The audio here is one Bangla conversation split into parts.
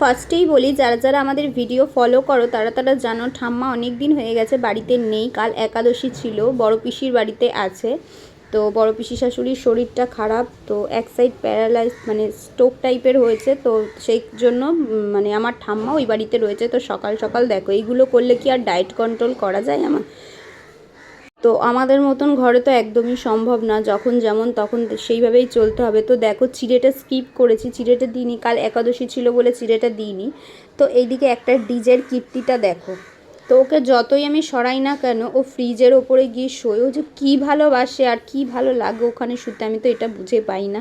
ফার্স্টেই বলি, যারা যারা আমাদের ভিডিও ফলো করো, তারা তারা জানো ঠাম্মা অনেক দিন হয়ে গেছে, বাড়িতে নেই, কাল একাদশী ছিল, বড় পিসির বাড়িতে আছে। তো বড় পিসি শাশুড়ির শরীরটা খারাপ, তো এক সাইড প্যারালাইজ মানে স্ট্রোক টাইপের হয়েছে, তো সেই জন্য মানে আমার ঠাম্মা ওই বাড়িতে রয়েছে। তো সকাল সকাল দেখো, এইগুলো করলে কি আর ডায়েট কন্ট্রোল করা যায় আমার? তো আমাদের মতন ঘরে তো একদমই সম্ভব না, যখন যেমন তখন সেইভাবেই চলতে হবে। তো দেখো চিড়েটা স্কিপ করেছি, চিড়েটা দিইনি, কাল একাদশী ছিল বলে চিড়েটা দিইনি। তো এইদিকে একটা ডিজের কীর্তিটা দেখো। তো ওকে যতই আমি সরাই না কেন, ও ফ্রিজের ওপরে গিয়ে শোয়। ও যে কী ভালোবাসে আর কী ভালো লাগে ওখানে শুতে, আমি তো এটা বুঝে পাই না।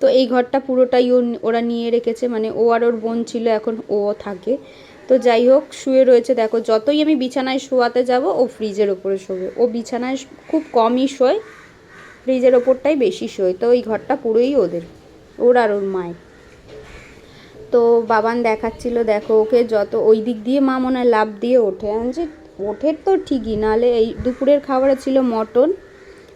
তো এই ঘরটা পুরোটাই ওরা নিয়ে রেখেছে মানে ও আর ওর বোন ছিল, এখন ও থাকে। তো যাই হোক, শুয়ে রয়েছে, দেখো, যতই আমি বিছানায় শোয়াতে যাব, ও ফ্রিজের ওপরে শোবে। ও বিছানায় খুব কমই শোয়, ফ্রিজের ওপরটাই বেশি শোয়। তো ওই ঘরটা পুরোই ওদের, ওর আর ওর মায়ের। তো বাবান দেখাচ্ছিল, দেখো, ওকে যত, ওই দিক দিয়ে মা মনে হয় লাভ দিয়ে ওঠে। যে ওঠে তো ঠিকই, নাহলে এই দুপুরের খাবারে ছিল মটন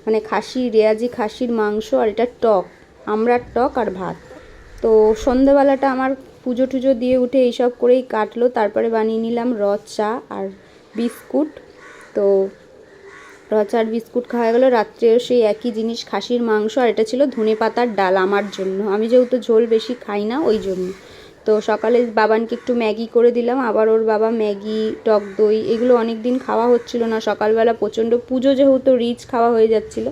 মানে খাসি, রেয়াজি খাসির মাংস আর এটা টক, আমড়ার টক আর ভাত। তো সন্ধেবেলাটা আমার পুজো টুজো দিয়ে উঠে এইসব করেই কাটলো। তারপরে বানিয়ে নিলাম র চা আর বিস্কুট। তো রচা আর বিস্কুট খাওয়া গেলো। রাত্রেও সেই একই জিনিস, খাসির মাংস আর এটা ছিল ধনে পাতার ডাল আমার জন্য। আমি যেহেতু ঝোল বেশি খাই না, ওই জন্য। তো সকালে বাবানকে একটু ম্যাগি করে দিলাম। আবার ওর বাবা ম্যাগি, টক দই এগুলো অনেক দিন খাওয়া হচ্ছিল না। সকালবেলা প্রচণ্ড পুজো যেহেতু, রিচ খাওয়া হয়ে যাচ্ছিল।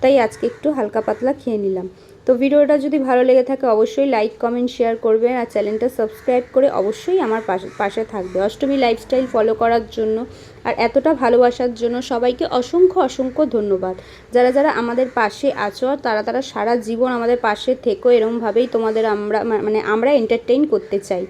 তাই আজকে একটু হালকা পাতলা খেয়ে নিলাম। তো ভিডিওটা যদি ভালো লেগে থাকে, অবশ্যই লাইক কমেন্ট শেয়ার করবেন আর চ্যানেলটা সাবস্ক্রাইব করে অবশ্যই আমার পাশে পাশে থাকবে। অষ্টমী লাইফস্টাইল ফলো করার জন্য আর এতটা ভালোবাসার জন্য সবাইকে অসংখ্য অসংখ্য ধন্যবাদ। যারা যারা আমাদের পাশে আছো তারা তারা সারা জীবন আমাদের পাশে থেকো। এরমভাবেই তোমাদের আমরা মানে আমরা এন্টারটেইন করতে চাই।